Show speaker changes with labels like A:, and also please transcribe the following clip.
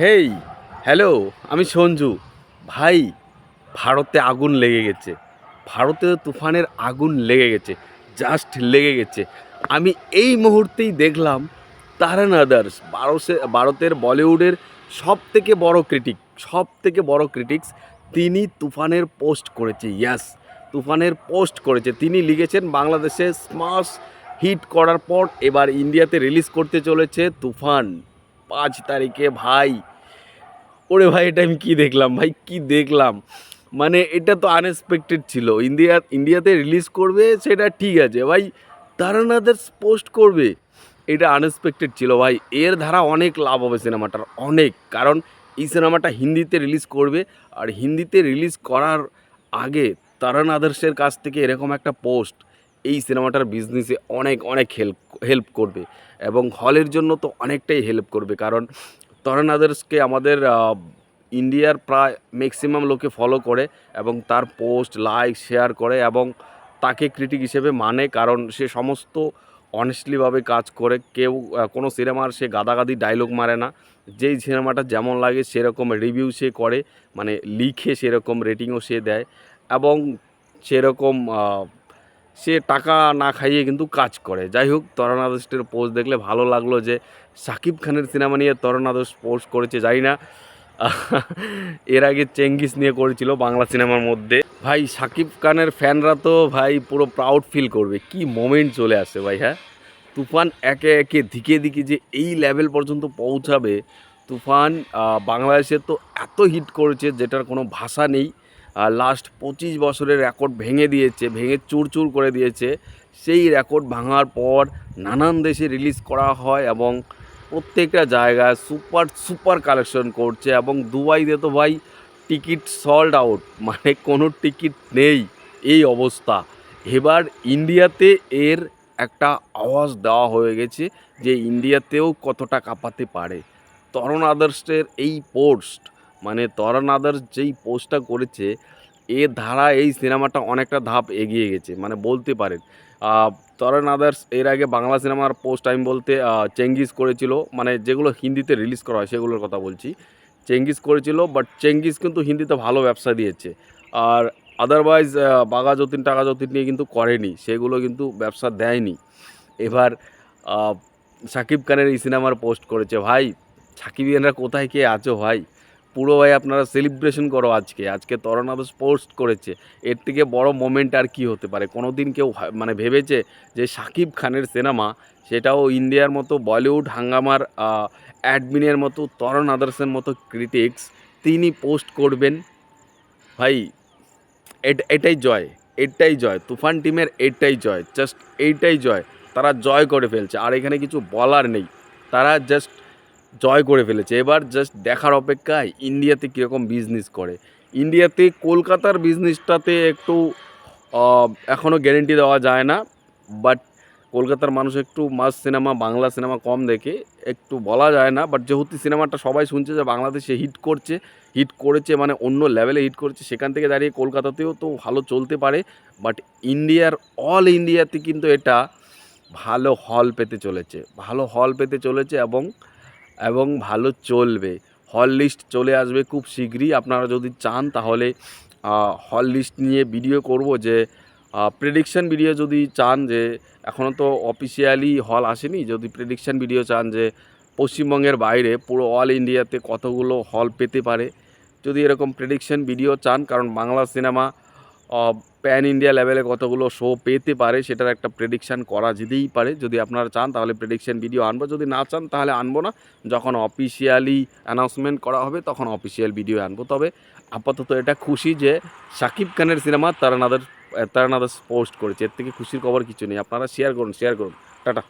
A: হেই, hello, আমি সঞ্জু। ভাই, ভারতে আগুন লেগে গেছে। ভারতে তুফানের আগুন লেগে গেছে জাস্ট লেগে গেছে। আমি এই মুহূর্তেই দেখলাম তারান আদার্স ভারতে ভারতের বলিউডের সব থেকে বড় ক্রিটিক সব থেকে বড় ক্রিটিক্স তিনি তুফানের পোস্ট করেছে ইয়াস তুফানের পোস্ট করেছে। তিনি লিখেছেন, বাংলাদেশে স্মাশ হিট করার পর এবার ইন্ডিয়াতে রিলিজ করতে চলেছে তুফান। পাঁচ তারিখে, ভাই। ওরে ভাই, এটা আমি কী দেখলাম? ভাই, কি দেখলাম? মানে এটা তো আনএক্সপেক্টেড ছিল। ইন্ডিয়া, ইন্ডিয়াতে রিলিজ করবে, সেটা ঠিক আছে। ভাই তারানাদের পোস্ট করবে। এটা আনএক্সপেক্টেড ছিল, ভাই। এর ধারা অনেক লাভ হবে সিনেমাটার অনেক। কারণ এই সিনেমাটা হিন্দিতে রিলিজ করবে, আর হিন্দিতে রিলিজ করার আগে তারান আদার্সের কাছ থেকে এরকম একটা পোস্ট এই সিনেমাটার বিজনেসে অনেক অনেক হেল্প হেল্প করবে এবং হলের জন্য তো অনেকটাই হেল্প করবে। কারণ তরণ আদার্সকে আমাদের ইন্ডিয়ার প্রায় ম্যাক্সিমাম লোকে ফলো করে এবং তার পোস্ট লাইক শেয়ার করে এবং তাকে ক্রিটিক হিসেবে মানে। কারণ সে সমস্ত অনেস্টলিভাবে কাজ করে। কেউ কোনো সিনেমার সে গাদাগাদি ডায়লগ মারে না। যেই সিনেমাটা যেমন লাগে সেরকম রিভিউ সে করে। মানে লিখে সেরকম রেটিংও সে দেয় এবং সেরকম সে টাকা না খাইয়ে কিন্তু কাজ করে। যাই হোক, তরণ আদর্শের পোস্ট দেখলে ভালো লাগল যে সাকিব খানের সিনেমা নিয়ে তরণ আদর্শ পোস্ট করেছে, জানি না। এর আগে চেঙ্গিস নিয়ে করেছিল বাংলা সিনেমার মধ্যে। ভাই, সাকিব খানের ফ্যানরা তো ভাই পুরো প্রাউড ফিল করবে। কি মোমেন্ট চলে আসে ভাই হ্যাঁ? তুফান একে একে দিকে দিকে যে এই লেভেল পর্যন্ত পৌঁছাবে, তুফান বাংলাদেশে তো এত হিট করেছে যেটার কোনো ভাষা নেই। লাস্ট পঁচিশ বছরের রেকর্ড ভেঙে দিয়েছে, ভেঙে চুরচুর করে দিয়েছে। সেই রেকর্ড ভাঙার পর নানান দেশে রিলিজ করা হয় এবং প্রত্যেকটা জায়গায় সুপার সুপার কালেকশন করছে এবং দুবাইতে তো ভাই টিকিট সল্ড আউট মানে কোনো টিকিট নেই এই অবস্থা। এবার ইন্ডিয়াতে এর একটা আওয়াজ দেওয়া হয়ে গেছে যে ইন্ডিয়াতেও কতটা কাঁপাতে পারে। তরুণ আদার্সের এই পোস্ট মানে তরণ আদার্স যেই পোস্টটা করেছে এ ধারা এই সিনেমাটা অনেকটা ধাপ এগিয়ে গেছে। মানে বলতে পারেন তরণ আদার্স এর আগে বাংলা সিনেমার পোস্ট আমি বলতে চেঙ্গিস করেছিল মানে যেগুলো হিন্দিতে রিলিজ করা হয় সেগুলোর কথা বলছি। চেঙ্গিস করেছিল বাট চেঙ্গিস কিন্তু হিন্দিতে ভালো ব্যবসা দিয়েছে। আর আদারওয়াইজ বাঘা যতীন টাকা যতীন নিয়ে কিন্তু করেনি, সেগুলো কিন্তু ব্যবসা দেয়নি। এবার শাকিব খানের এই সিনেমার পোস্ট করেছে, ভাই, সাকিবিয়ানরা কোথায় কে আছো, ভাই? পুরো ভাই আপনারা সেলিব্রেশন করো আজকে। আজকে তরণ আদর্শ পোস্ট করেছে। এর থেকে বড় মোমেন্ট আর কি হতে পারে? কোনো দিন কেউ মানে ভেবেছে যে শাকিব খানের সিনেমা সেটাও ইন্ডিয়ার মতো বলিউড হাঙ্গামার অ্যাডমিনের মতো তরণ আদার্সের মতো ক্রিটিক্স তিনি পোস্ট করবেন। ভাই, এট- এটাই জয়। এটাই জয়। তুফান টিমের এটাই জয়। জাস্ট এইটাই জয়। তারা জয় করে ফেলছে। আর এখানে কিছু বলার নেই। তারা জাস্ট জয় করে ফেলেছে। এবার জাস্ট দেখার অপেক্ষায় ইন্ডিয়াতে কীরকম বিজনেস করে। ইন্ডিয়াতে কলকাতার বিজনেসটাতে একটু এখনও গ্যারেন্টি দেওয়া যায় না। বাট কলকাতার মানুষ একটু মাস সিনেমা বাংলা সিনেমা কম দেখে। একটু বলা যায় না বাট যেহেতু সিনেমাটা সবাই শুনছে যে বাংলাদেশে হিট করছে হিট করেছে মানে অন্য লেভেলে হিট করেছে, সেখান থেকে দাঁড়িয়ে কলকাতাতেও তো ভালো চলতে পারে। বাট ইন্ডিয়ার অল ইন্ডিয়াতে কিন্তু এটা ভালো হল পেতে চলেছে। ভালো হল পেতে চলেছে এবং এবং ভালো চলবে। হল লিস্ট চলে আসবে খুব শীঘ্রই। আপনারা যদি চান তাহলে হল লিস্ট নিয়ে ভিডিও করব যে প্রেডিকশন ভিডিও যদি চান যে এখনও তো অফিসিয়ালি হল আসেনি। যদি প্রেডিকশন ভিডিও চান যে, পশ্চিমবঙ্গের বাইরে পুরো অল ইন্ডিয়াতে কতগুলো হল পেতে পারে। যদি এরকম প্রেডিকশন ভিডিও চান, কারণ বাংলা সিনেমা প্যান ইন্ডিয়া লেভেলে কতগুলো শো পেতে পারে সেটার একটা প্রেডিকশান করা যেতেই পারে। যদি আপনারা চান তাহলে প্রেডিকশান ভিডিও আনব, যদি না চান তাহলে আনব না। যখন অফিসিয়ালি অ্যানাউন্সমেন্ট করা হবে তখন অফিসিয়াল ভিডিও আনব। তবে আপাতত এটা খুশি যে শাকিব খানের সিনেমা তারানাদের তারানাদার পোস্ট করেছে। এর থেকে খুশির খবর কিছু নেই। আপনারা শেয়ার করুন শেয়ার করুন। টাটা।